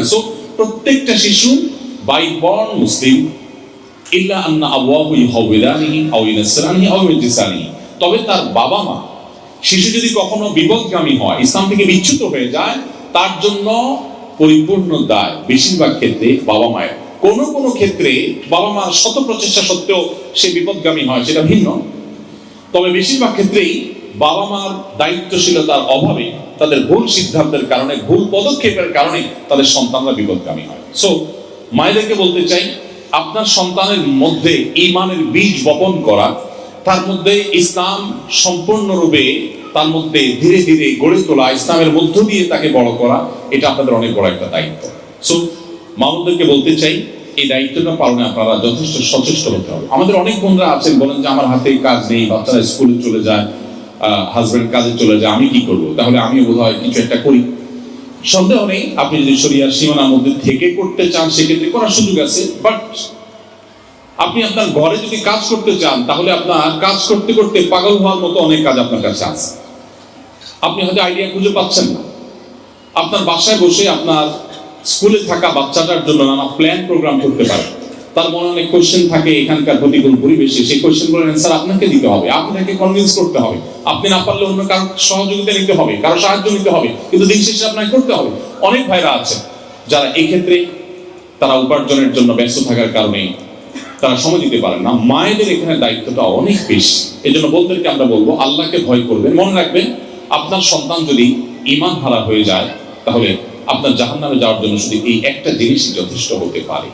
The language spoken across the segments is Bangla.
না সো প্রত্যেকটা শিশু বাই বর্ন মুসলিম ইল্লা আন্না তবে তার বাবা মা, শিশু যদি কখনো বিপদগামী হয়, ইসলাম থেকে বিচ্যুত হয়ে যায়, তার জন্য পরিপূর্ণ দায় বেশিরভাগ ক্ষেত্রে বাবা মায়ের। কোনো কোনো ক্ষেত্রে বাবা মার শত প্রচেষ্টা সত্ত্বেও সে বিপদগামী হয়, সেটা ভিন্ন। তবে বেশিরভাগ ক্ষেত্রেই বাবা মার দায়িত্বশীলতার অভাবে তাদের ভুল সিদ্ধান্তের কারণে, ভুল পদক্ষেপের কারণে তাদের সন্তানরা বিপদগামী হয়। সো মায়েদেরকে বলতে চাই, আপনার সন্তানের মধ্যে ইমানের বীজ বপন করা, তার মধ্যে ইসলাম সম্পূর্ণরূপে তার মধ্যে ধীরে ধীরে গড়ে তোলা, ইসলামের মধ্য দিয়ে তাকে বড় করা, এটা আপনাদের অনেক বড় একটা দায়িত্ব। সো মামুদেরকে বলতে চাই, এই দায়িত্বটা পালনে আপনারা যথেষ্ট সচেষ্ট হতে হবে। আমাদের অনেক বন্ধুরা আছেন, বলেন যে আমার হাতে কাজ নেই, বাচ্চারা স্কুলে চলে যায় হাজবেন্ড কাজে চলে যায় আমি কি করব? তাহলে আমি বোধ হয় কিছু একটা করি। সন্দেহ নেই, আপনি যদি শরিয়ার সীমানার মধ্যে থেকে করতে চান, সেক্ষেত্রে করার সুযোগ আছে বাট আপনি আপনার ঘরে যদি কাজ করতে চান, তাহলে আপনার কাজ করতে করতে পাগল হওয়ার মতো অনেক কাজ আপনার কাছে আছে। আপনি হয়তো আইডিয়া খুঁজে পাচ্ছেন না। আপনার বাসায় বসে আপনার স্কুলে থাকা বাচ্চাটার জন্য নানা প্ল্যান প্রোগ্রাম করতে পারে তার মনে অনেক কোশ্চেন থাকে এখানকার প্রতিকূল পরিবেশে। সেই কোশ্চেনগুলোর অ্যান্সার আপনাকে দিতে হবে, আপনাকে কনভিন্স করতে হবে। আপনি না পারলে অন্য কারও সহযোগিতা নিতে হবে, কারও সাহায্য নিতে হবে, কিন্তু দিন শেষে আপনাকে করতে হবে। অনেক ভাইরা আছে যারা এই ক্ষেত্রে তারা উপার্জনের জন্য ব্যস্ত থাকার কারণে তারা সময় দিতে পারেন না। মায়েদের এখানে দায়িত্বটা অনেক বেশি। এই জন্য বলদেরকে আমরা বলব, আল্লাহকে ভয় করবেন। মনে রাখবেন, আপনার সন্তান যদি ইমান হারা হয়ে যায়, তাহলে আপনার জাহান নামে যাওয়ার জন্য শুধু এই একটা জিনিসই যথেষ্ট হতে পারে।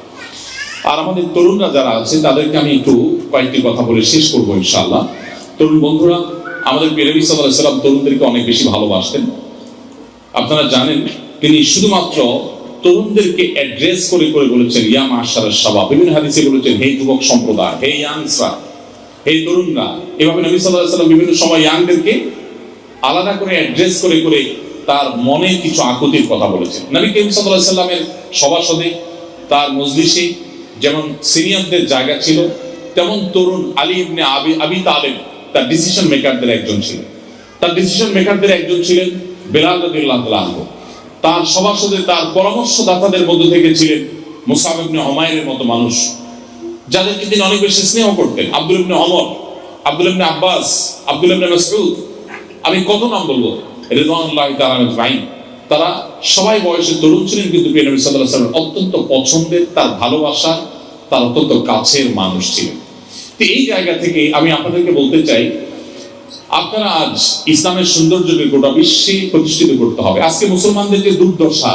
আর আমাদের তরুণরা যারা আছে, তাদেরকে আমি একটু কয়েকটি কথা বলে শেষ করব ইনশাল্লাহ তরুণ বন্ধুরা, আমাদের পেরবি সাল্লাহ সাল্লাম তরুণদেরকে অনেক বেশি ভালোবাসতেন। আপনারা জানেন, তিনি শুধুমাত্র তরুণদেরকে অ্যাড্রেস করে করে বলেছেন, ইয়া মাশার সাবা বিভিন্ন হাদিসে বলেছেন, হে যুবক সম্প্রদায়, হে ইয়াংসরা, হে তরুণরা। এভাবে নবী সাল্লাহ সাল্লাম বিভিন্ন সময় ইয়াংদেরকে আলাদা করে অ্যাড্রেস করে করে তার মনে কিছু আকুতির কথা বলেছেন। নবী করিম সাল্লাহ সাল্লামের সভাসদে, তার মজলিসে যেমন সিনিয়রদের জায়গা ছিল, তেমন তরুণ আলী ইবনে আবি আবি তালেব তার ডিসিশন মেকারদের একজন ছিলেন। তার ডিসিশন মেকারদের একজন ছিলেন বেলাল আনহু। তার সভাসদে, তার পরামর্শদাতাদের মধ্যে থেকে ছিলেন মুসাব ইবনে উমাইরের মতো মানুষ, যাদেরকে তিনি অনেক বেশি স্নেহ করতেন। আব্দুল ইবনে অমর আব্দুল ইবনে আব্বাস, আব্দুল ইবনে মাসউদ। আমি কত নাম বলব? রিদওয়ানুল্লাহি তাআলা আজমাইন। তারা সবাই বয়সে তরুণ ছিলেন, কিন্তু প্রিয় নবী সাল্লাল্লাহু আলাইহি অত্যন্ত পছন্দের, তার ভালোবাসা, তার অত্যন্ত কাছের মানুষ ছিলেন। তো এই জায়গা থেকে আমি আপনাদেরকে বলতে চাই, আপনারা আজ ইসলামের সৌন্দর্যকে গোটা বিশ্বে প্রতিষ্ঠিত করতে হবে। আজকে মুসলমানদের যে দুর্দশা,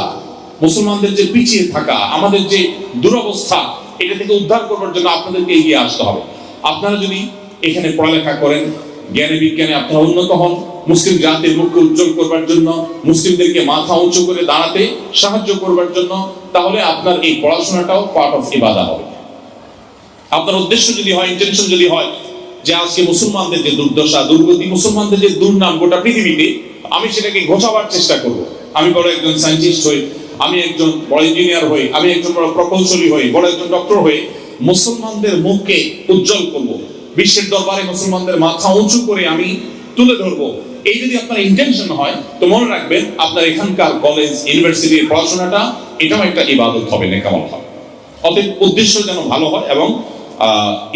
মুসলমানদের যে পিছিয়ে থাকা, আমাদের যে দুরবস্থা, এটা থেকে উদ্ধার করবার জন্য আপনাদেরকে এগিয়ে আসতে হবে। আপনারা যদি এখানে পড়ালেখা করেন, জ্ঞানে বিজ্ঞানে আপনারা উন্নত হন মুসলিম জাতির মুখকে উজ্জ্বল করবার জন্য, মুসলিমদেরকে মাথা উঁচু করে দাঁড়াতে সাহায্য করবার জন্য, তাহলে আপনার এই পড়াশোনাটাও পার্ট অফ ইবাদা হবে। আপনার উদ্দেশ্য যদি হয় ইন্টেনশন যদি হয় যে আজকে মুসলমানদের যে দুর্দশা, দুর্গতি, মুসলমানদের যে দুর্নাম গোটা পৃথিবীতে, আমি সেটাকে ঘোষাবার চেষ্টা করব। আমি বড় একজন সায়েন্টিস্ট হই, আমি একজন বড় ইঞ্জিনিয়ার হই, আমি একজন বড় প্রকৌশলী হই, বড় একজন ডক্টর হই, মুসলমানদের মুখকে উজ্জ্বল করব। বিশ্বের দরবারে মুসলমানদের মাথা উঁচু করে আমি তুলে ধরবো। এই যদি আপনার ইন্টেনশন হয়, তো মনে রাখবেন আপনার এখানকার কলেজ ইউনিভার্সিটির পড়াশোনাটা এটাও একটা ইবাদত হবে না কেমন হবে। অতএব উদ্দেশ্য যেন ভালো হয় এবং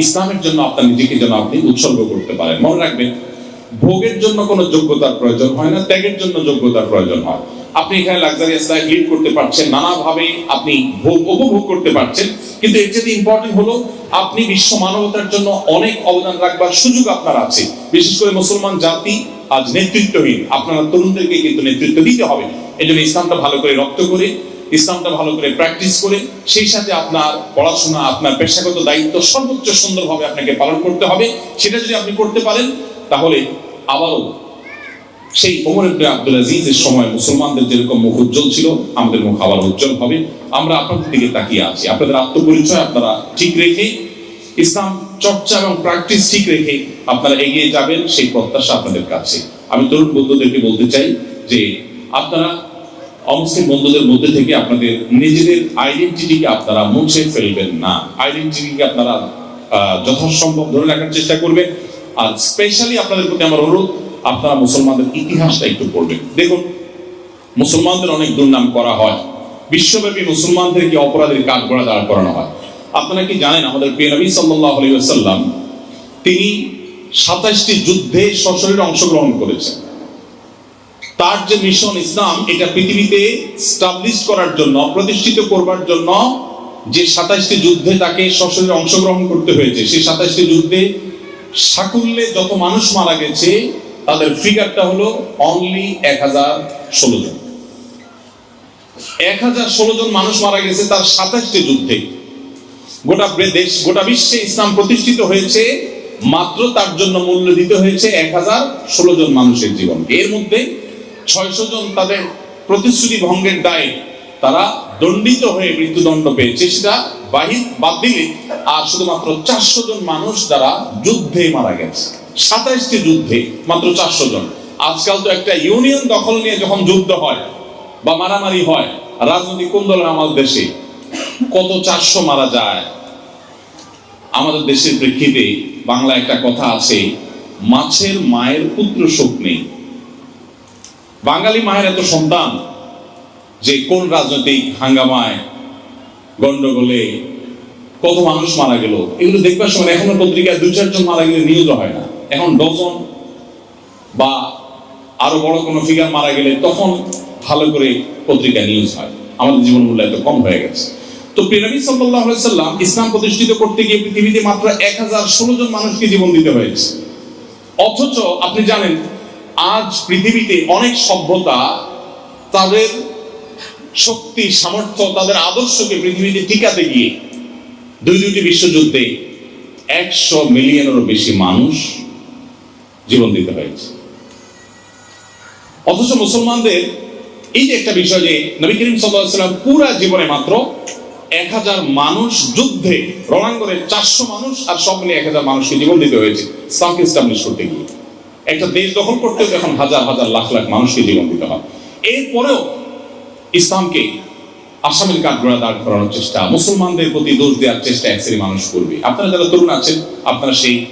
ইসলামের জন্য আপনার নিজেকে যেন আপনি উৎসর্গ করতে পারেন। মনে রাখবেন, ভোগের জন্য কোনো যোগ্যতার প্রয়োজন হয় না, ত্যাগের জন্য যোগ্যতার প্রয়োজন হয়। আপনি এখানে লাক্সারিয়াস লাইফ লিড করতে পারছেন, নানাভাবে আপনি ভোগ উপভোগ করতে পারছেন, কিন্তু এর চেয়ে ইম্পর্টেন্ট হলো, আপনি বিশ্ব মানবতার জন্য অনেক অবদান রাখবার সুযোগ আপনার আছে। বিশেষ করে মুসলমান জাতি আজ নেতৃত্বহীন। আপনারা তরুণদেরকে কিন্তু নেতৃত্ব দিতে হবে। এই জন্য ইসলামটা ভালো করে রক্ত করে, ইসলামটা ভালো করে প্র্যাকটিস করে, সেই সাথে আপনার পড়াশোনা, আপনার পেশাগত দায়িত্ব সর্বোচ্চ সুন্দরভাবে আপনাকে পালন করতে হবে। সেটা যদি আপনি করতে পারেন, তাহলে আবারও সেই ওমর ইবনে আব্দুল আজিজের সময় মুসলমানদের যেরকম মুখ উজ্জ্বল ছিল, আমাদের মুখ আবার উজ্জ্বল হবে। আমরা আপনাদের দিকে তাকিয়ে আছি। আপনাদের আত্মপরিচয় আপনারা ঠিক রেখে ইসলাম চর্চা এবং প্র্যাকটিস ঠিক রেখে আপনারা এগিয়ে যাবেন, সেই প্রত্যাশা আপনাদের কাছে। আমি তরুণ বন্ধুদেরকে বলতে চাই যে, আপনারা অমুসলিম বন্ধুদের মধ্যে থেকে আপনাদের নিজেদের আইডেন্টিটিকে আপনারা মুছে ফেলবেন না। আইডেন্টিটিকে আপনারা যথাসম্ভব ধরে রাখার চেষ্টা করবেন। আর স্পেশালি আপনাদের প্রতি আমার অনুরোধ, আপনারা মুসলমানদের ইতিহাসটা একটু পড়বেন। দেখুন, মুসলমানদের অনেক দুর্নাম করা হয়। বিশ্বব্যাপী মুসলমানদেরকে অপরাধের কাজ গড়া দাঁড় করানো হয়। আপনারা কি জানেন আমাদের প্রিয় নবী সাল্লাহ তিনি সাতাশটি যুদ্ধে সশরীরে অংশগ্রহণ করেছেন। তার যে মিশন ইসলাম, এটা পৃথিবীতে স্টাবলিশ করার জন্য, প্রতিষ্ঠিত করবার জন্য যে সাতাশটি যুদ্ধে তাকে সশরীরে অংশগ্রহণ করতে হয়েছে, সেই সাতাশটি যুদ্ধে সাকুল্যে যত মানুষ মারা গেছে, তাদের ফিগারটা হলো অনলি এক হাজার ষোলো জন। এক হাজার ষোলো জন মানুষ মারা গেছে তার সাতাশটি যুদ্ধে। গোটা দেশ, গোটা বিশ্বে ইসলাম প্রতিষ্ঠিত হয়েছে, মাত্র তার জন্য মূল্য দিতে হয়েছে এক হাজার ষোলো জন মানুষের জীবন। এর মধ্যে ছয়শো জন তাদের প্রতিশ্রুতি ভঙ্গের দায়ে তারা দণ্ডিত হয়ে মৃত্যুদণ্ড পেয়েছে। সেটা বাহির বাদ দিলে আর শুধুমাত্র চারশো জন মানুষ যারা যুদ্ধে মারা গেছে। সাতাইশটি যুদ্ধে মাত্র চারশো জন। আজকাল তো একটা ইউনিয়ন দখল নিয়ে যখন যুদ্ধ হয় বা মারামারি হয়, রাজনৈতিক কোন আমাদের দেশে কত চারশো মারা যায়? আমাদের দেশের প্রেক্ষিতে বাংলা একটা কথা আছে, মাছের মায়ের পুত্র শোক নেই। বাঙালি মায়ের এত সন্তান যে কোন রাজনৈতিক হাঙ্গামায়, গন্ডগোলে কত মানুষ মারা গেল? এগুলো দেখবার সময় এখনও পত্রিকায় দু চারজন মারা গেলে নিউজও হয় না। এখন ডজন বা আরও বড় কোনো ফিগার মারা গেলে তখন ভালো করে পত্রিকা নিউজ হয়। আমাদের জীবন মূল্য এত কম হয়ে গেছে। তো প্রেরবী সাল্লাহ সাল্লাম ইসলাম প্রতিষ্ঠিত করতে গিয়ে পৃথিবীতে মাত্র এক হাজার ষোলো জন মানুষকে জীবন দিতে হয়েছে। অথচ আপনি জানেন, আজ পৃথিবীতে অনেক সভ্যতা তাদের শক্তি, সামর্থ্য, তাদের আদর্শকে পৃথিবীতে টিকাতে গিয়ে দুই দুটি বিশ্বযুদ্ধে একশো মিলিয়নেরও বেশি মানুষ জীবন দিতে হয়েছে। অথচ মুসলমানদের এই যে একটা বিষয় যে নবী করিম সাল্লাম পুরা জীবনে মাত্র এক হাজার মানুষ যুদ্ধে রণাঙ্গনে চারশো মানুষ আর সব মিলে এক হাজার মানুষকে জীবন দিতে হয়েছে। ইসলামকে স্টাবলিশ করতে গিয়ে। একটা দেশ দখল করতে হলে এখন হাজার হাজার লাখ লাখ মানুষকে জীবন দিতে হয়। এরপরেও ইসলামকে আসামের কাঠগড়া দাঁড় করানোর চেষ্টা, মুসলমানদের প্রতি দোষ দেওয়ার চেষ্টা এক শ্রেণি মানুষ করবে। আপনারা যারা তরুণ আছেন, আপনারা সেই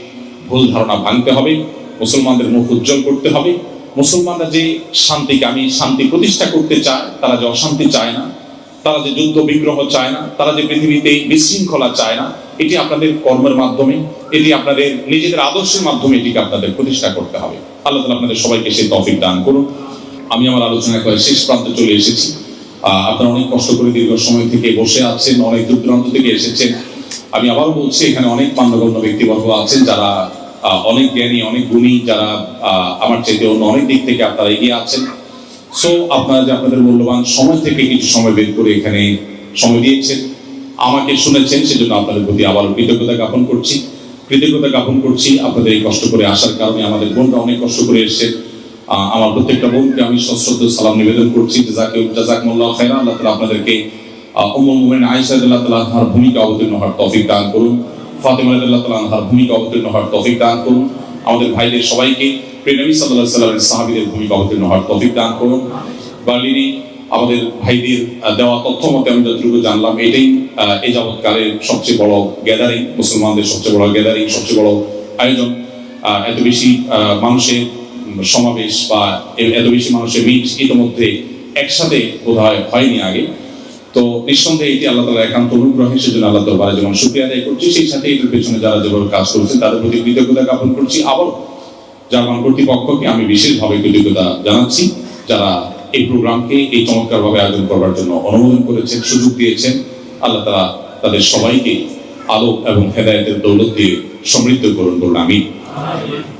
ভুল ধারণা ভাঙতে হবে, মুসলমানদের মুখ উজ্জ্বল করতে হবে। মুসলমানরা যে শান্তিকে আমি শান্তি প্রতিষ্ঠা করতে চায় তারা যে অশান্তি চায় না তারা যে যুদ্ধ বিগ্রহ চায় না, তারা যে পৃথিবীতে বিশৃঙ্খলা চায় না, এটি আপনাদের কর্মের মাধ্যমে, এটি আপনাদের নিজেদের আদর্শের মাধ্যমে এটিকে আপনাদের প্রতিষ্ঠা করতে হবে। আল্লাহ আপনাদের সবাইকে সেই তফিক দান করুন। আমি আমার আলোচনা করে শেষ প্রান্তে চলে এসেছি। আপনারা অনেক কষ্ট করে দীর্ঘ সময় থেকে বসে আছেন, অনেক দূর দূরান্ত থেকে এসেছেন। আমি আবার বলছি, এখানে অনেক মান্যগণ্য ব্যক্তিবর্গ আছেন যারা অনেক জ্ঞানী, অনেক গুণী, যারা আমার চাইতে অন্য অনেক দিক থেকে আপনারা এগিয়ে আছেন। সো আপনারা যে আপনাদের মূল্যবান সময় থেকে কিছু সময় বের করে এখানে সময় দিয়েছেন, আমাকে শুনেছেন, সেজন্য আপনাদের প্রতি আবার কৃতজ্ঞতা জ্ঞাপন করছি। কৃতজ্ঞতা জ্ঞাপন করছি আপনাদের এই কষ্ট করে আসার কারণে। আমাদের বোনরা অনেক কষ্ট করে এসেছে। আমার প্রত্যেকটা বোনকে আমি সশ্রদ্ধ সালাম নিবেদন করছি। আল্লাহ তাআলা আপনাদেরকে রাদিয়াল্লাহু তাআলা আনহার ভূমিকা অবতীর্ণ হওয়ার তৌফিক দান করুন। ফাতেমা রাদিয়াল্লাহু তাআলা আনহার ভূমিকা অবতীর্ণ হওয়ার তৌফিক দান করুন। আমাদের ভাইদের সবাইকে নবী সাল্লামের সাহাবীদের ভূমিকা অবতীর্ণ হওয়ার তৌফিক দান করুন। বার্লিনে আমাদের ভাইদের দেওয়া তথ্য মতে আমি যতটুকু জানলাম, এটাই এই যাবৎকালের সবচেয়ে বড় গ্যাদারিং মুসলমানদের সবচেয়ে বড় গ্যাদারিং সবচেয়ে বড় আয়োজন। এত বেশি মানুষের সমাবেশ বা এত বেশি মানুষের মিট ইতিমধ্যে একসাথে বোধ হয় হয়নি আগে। তো নিঃসন্দেহে এটি আল্লাহ তালা একান্ত অনুগ্রহে সেজন্য আল্লাহ দরবারে যেমন শুক্রিয়া আদায় করছি, সেই সাথে এটার পেছনে যারা যেভাবে কাজ করেছেন তাদের প্রতি কৃতজ্ঞতা জ্ঞাপন করছি। আবার জার্মান কর্তৃপক্ষকে আমি বিশেষভাবে কৃতজ্ঞতা জানাচ্ছি, যারা এই প্রোগ্রামকে এই চমৎকারভাবে আয়োজন করবার জন্য অনুমোদন করেছেন, সুযোগ দিয়েছেন। আল্লাহ তালা তাদের সবাইকে আলোক এবং হেদায়তের দৌলত দিয়ে সমৃদ্ধ করুন বলুন আমি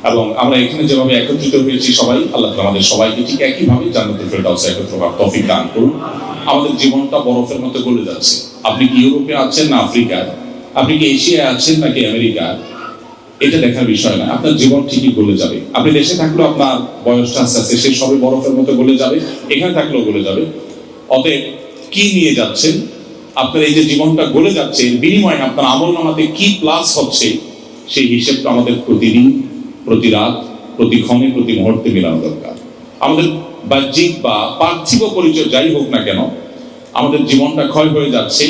এবং আমরা এখানে যেভাবে একত্রিত হয়েছি সবাই, আল্লাহ আমাদের সবাইকে ঠিক একইভাবে জান্নাতুল ফেরদাউসে একত্র হওয়ার তৌফিক দান করুন। আমাদের জীবনটা বরফের মতো গলে যাচ্ছে। আপনি কি ইউরোপে আছেন না আফ্রিকায়? আপনি কি এশিয়ায় আছেন নাকি আমেরিকায়? এটা দেখার বিষয় না। আপনার জীবন ঠিকই গলে যাবে। আপনি দেশে থাকলেও আপনার বয়সটা আস্তে আস্তে সে সবে বরফের মতো গলে যাবে। এখানে থাকলেও গলে যাবে। অতএব কি নিয়ে যাচ্ছেন? আপনার এই যে জীবনটা গলে যাচ্ছে বিনিময়ে আপনার আমল নামাতে কি প্লাস হচ্ছে? সেই হিসেবটা আমাদের প্রতিদিন, প্রতি রাত, প্রতি ক্ষণে, প্রতি মুহূর্তে মেলানো দরকার। আমাদের বাহ্যিক বা পার্থিব পরিচয় যাই হোক না কেন, আমাদের জীবনটা ক্ষয় হয়ে যাচ্ছে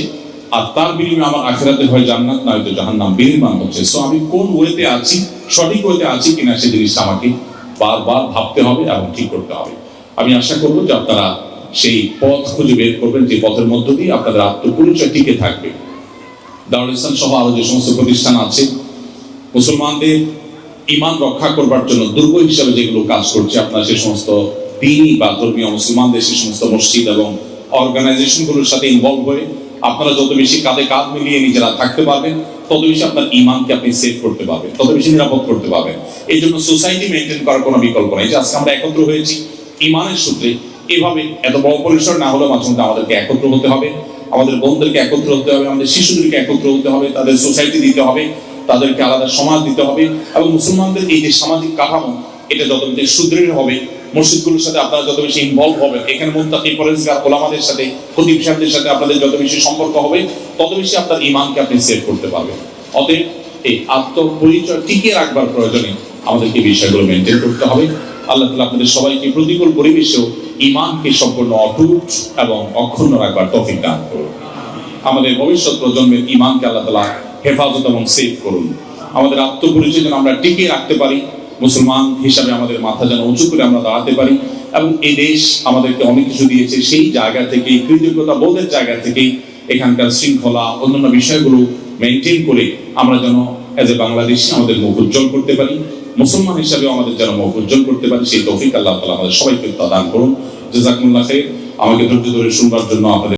আর তার বিনিময়ে আমার আখেরাতে হয় জান্নাত, না হয়তো জাহান্নাম বিনির্মাণ হচ্ছে। সো আমি কোন ওয়েতে আছি, সঠিক ওয়েতে আছি কিনা সেই জিনিসটা আমাকে বারবার ভাবতে হবে এবং ঠিক করতে হবে। আমি আশা করব যে আপনারা সেই পথ খুঁজে বের করবেন, যে পথের মধ্য দিয়ে আপনাদের আত্মপরিচয় টিকে থাকবে। দারুল ইসলাম সহ আরও যে সমস্ত প্রতিষ্ঠান আছে মুসলমানদের ইমান রক্ষা করবার জন্য দুর্গ হিসাবে যেগুলো কাজ করছে, আপনার সে সমস্ত দিনই বা ধর্মীয় মুসলমানদের সে সমস্ত মসজিদ এবং অর্গানাইজেশনগুলোর সাথে ইনভলভ হয়ে আপনারা যত বেশি কাঁধে কাঁধ মিলিয়ে নিজেরা থাকতে পারবেন, তত বেশি আপনার ইমানকে আপনি সেভ করতে পারবেন, তত বেশি নিরাপদ করতে পারবেন। এই জন্য সোসাইটি মেনটেন করার কোনো বিকল্প নেই। যে আজকে আমরা একত্র হয়েছি ইমানের সূত্রে, এভাবে এত বড় পরিসর না হলেও মাঝে মধ্যে আমাদেরকে একত্র হতে হবে, আমাদের বোনদেরকে একত্র হতে হবে, আমাদের শিশুদেরকে একত্র হতে হবে, তাদের সোসাইটি দিতে হবে। তাদেরকে আলাদা সমাজ দিতে হবে এবং মুসলমানদের এই যে সামাজিক কাঠামো, এটা যত বেশি সুদৃঢ় হবে, মসজিদগুলোর সাথে আপনারা যত বেশি ইনভলভ হবেন, এখানে মুন্তাকি পরেজগার ওলামাদের সাথে, খতিব সাহেবদের সাথে আপনাদের যত বেশি সম্পর্ক হবে, তত বেশি আপনার ইমানকে আপনি সেভ করতে পারবেন। অতএব এই আত্মপরিচয় টিকিয়ে রাখবার প্রয়োজনে আমাদেরকে বিষয়গুলো মেনটেন করতে হবে। আল্লাহ তালা আপনাদের সবাইকে প্রতিকূল পরিবেশেও ইমানকে সম্পূর্ণ অটুট এবং অক্ষুণ্ণ রাখবার তফিক দান করুন। আমাদের ভবিষ্যৎ প্রজন্মের ইমানকে আল্লাহ তালা হেফাজত এবং সেভ করুন। আমাদের আত্মপরিচয় যেন আমরা টিকিয়ে রাখতে পারি, মুসলমান হিসাবে আমাদের মাথা যেন উঁচু করে আমরা দাঁড়াতে পারি এবং এই দেশ আমাদেরকে অনেক কিছু দিয়েছে, সেই জায়গা থেকে কৃতজ্ঞতা বোধের জায়গা থেকে এখানকার শৃঙ্খলা, অন্যান্য বিষয়গুলো মেনটেন করে আমরা যেন এজ এ বাংলাদেশি আমাদের মুখ উজ্জ্বল করতে পারি। মুসলমান হিসাবে আমাদের যেন মুখ উজ্জ্বল করতে পারি, সেই তৌফিক আল্লাহ তালা আমাদের সবাইকে দান করুন। জাজাকুল্লাহ আমাকে ধৈর্য ধরে শুনবার জন্য আপনাদের